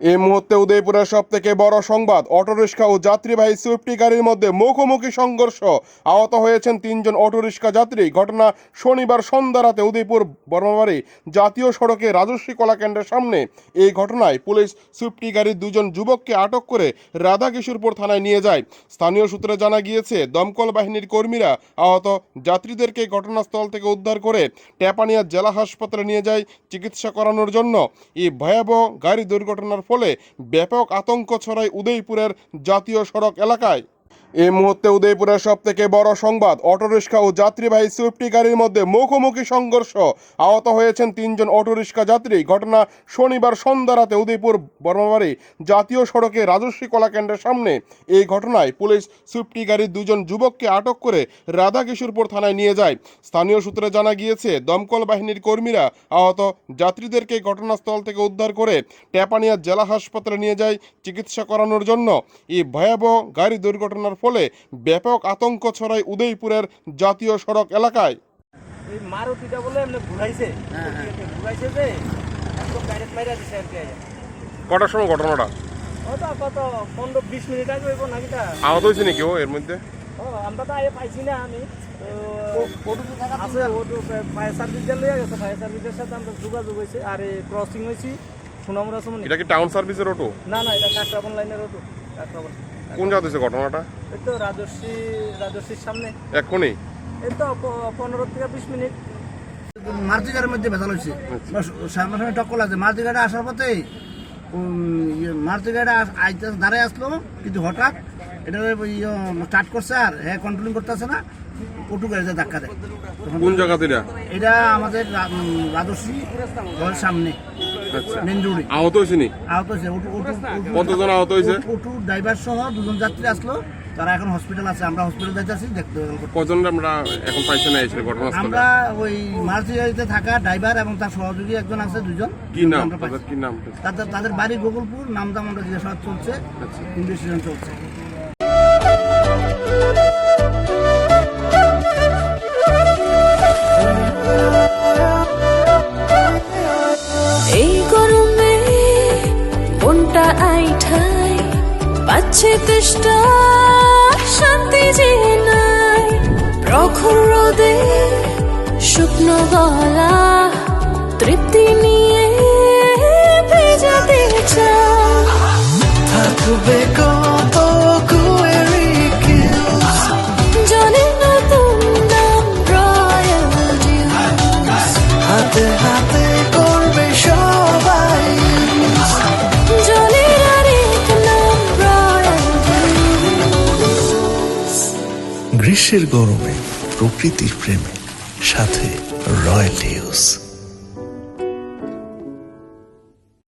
এই মুহূর্তে উদয়পুরের সব থেকে বড় সংবাদ অটোরিক্সা ও যাত্রীবাহী সুইফটি গাড়ির মধ্যে মুখোমুখি সংঘর্ষ। আহত হয়েছেন তিনজন অটোরিক্সা যাত্রী। ঘটনা শনিবার সন্ধ্যা রাতে উদয়পুর বর্মাবাড়ি জাতীয় সড়কে রাজস্বী কলা কেন্দ্রের সামনে। এই ঘটনায় পুলিশ সুইফটি গাড়ির দুজন যুবককে আটক করে রাধাকিশোরপুর থানায় নিয়ে যায়। স্থানীয় সূত্রে জানা গিয়েছে, দমকল বাহিনীর কর্মীরা আহত যাত্রীদেরকে ঘটনাস্থল থেকে উদ্ধার করে টেপানিয়া জেলা হাসপাতালে নিয়ে যায় চিকিৎসা করানোর জন্য। এই ভয়াবহ গাড়ি দুর্ঘটনার ফলে ব্যাপক আতঙ্ক ছড়ায় উদয়পুরের জাতীয় সড়ক এলাকায়। এই মুহূর্তে উদয়পুরের সব থেকে বড় সংবাদ অটোরিক্সা ও যাত্রীবাহী সুইফটি গাড়ির মধ্যে মুখোমুখি সংঘর্ষ। আহত হয়েছেন তিনজন অটোরিক্সা যাত্রী। ঘটনা শনিবার সন্ধ্যা রাতে উদয়পুর বর্মাবাড়ি জাতীয় সড়কে রাজস্বী কলা কেন্দ্রের সামনে। এই ঘটনায় পুলিশ সুইফটি গাড়ির দুজন যুবককে আটক করে রাধাকিশোরপুর থানায় নিয়ে যায়। স্থানীয় সূত্রে জানা গিয়েছে, দমকল বাহিনীর কর্মীরা আহত যাত্রীদেরকে ঘটনাস্থল থেকে উদ্ধার করে টেপানিয়া জেলা হাসপাতালে নিয়ে যায় চিকিৎসা করানোর জন্য। এই ভয়াবহ গাড়ি দুর্ঘটনার ফলে ব্যাপক আতঙ্ক ছড়ায় উদয়পুরের জাতীয় সড়ক এলাকায়। এই মারুতিটা বলে এমনি ঘুরাইছে। ঘুরাইছে যে একদম ডাইরেক্ট মাইরা দিছে আর কি। কটার সময় ঘটনাটা? ওটা কত পনেরো বিশ মিনিট আগে হইব নাকি তা? আহত হয়েছে নাকি ও এর মধ্যে? ও আমরা তো আগে পাইছি না আমি। তো আছে ওটু ফায়ার সার্ভিস দিয়ে লইয়া গেছে ফায়ার সার্ভিসের সাথে আমরা যোগাযোগ হয়েছে। আর এই ক্রসিং হয়েছি সোনামুড়া সময় এটা কি টাউন সার্ভিসের অটো না না এটা কাকরাবন লাইনের ওটু কাকরাবন কোন জায়গা হয়েছে ঘটনাটা? এই তো রাজস্বী রাজস্বীর সামনে। এক্ষুনি। এই তো পনেরো থেকে বিশ মিনিট। মারুতি গাড়ির মধ্যে ভেজাল হয়েছে। সামনে সামনে টক্কর আছে মারুতি গাড়ি আসার পথে ইয়ে, আইতে দাঁড়ায় আসলো। কিন্তু হঠাৎ এটা স্টার্ট করছে আর হ্যাঁ কন্ট্রোলিং করতেছে না। অটু গাড়িতে ধাক্কা দেয়। কোন জায়গা এটা আমাদের রাজস্বী ঘরের সামনে। আচ্ছা। আহত হয়েছে নি আহত কতজন আহত হয়েছে? অটু ড্রাইভার সহ দুজন যাত্রী আসলো। তারা এখন হসপিটাল আছে আমরা হসপিটাল যাইতেছি দেখতে কজন আমরা এখন পাইছে না এসে ঘটনাস্থলে? আমরা ওই মারুতি গাড়িতে থাকা ড্রাইভার এবং তার সহযোগী একজন আছে দুজন। কি নাম? তাদের কি নাম? তাদের তাদের বাড়ি গোকুলপুর নামদাম আমরা জিজ্ঞাসাবাদ চলছে। আচ্ছা। ইনভেস্টিগেশন চলছে। পাচ্ছে তেষ্টা শান্তি যে নাই। প্রখর রোদে শুকনো গলা তৃপ্তি নিয়ে ভেজাতে চা থাকবে কত গ্রীষ্মের গরমে প্রকৃতির প্রেমে সাথে রয়্যাল হিউজ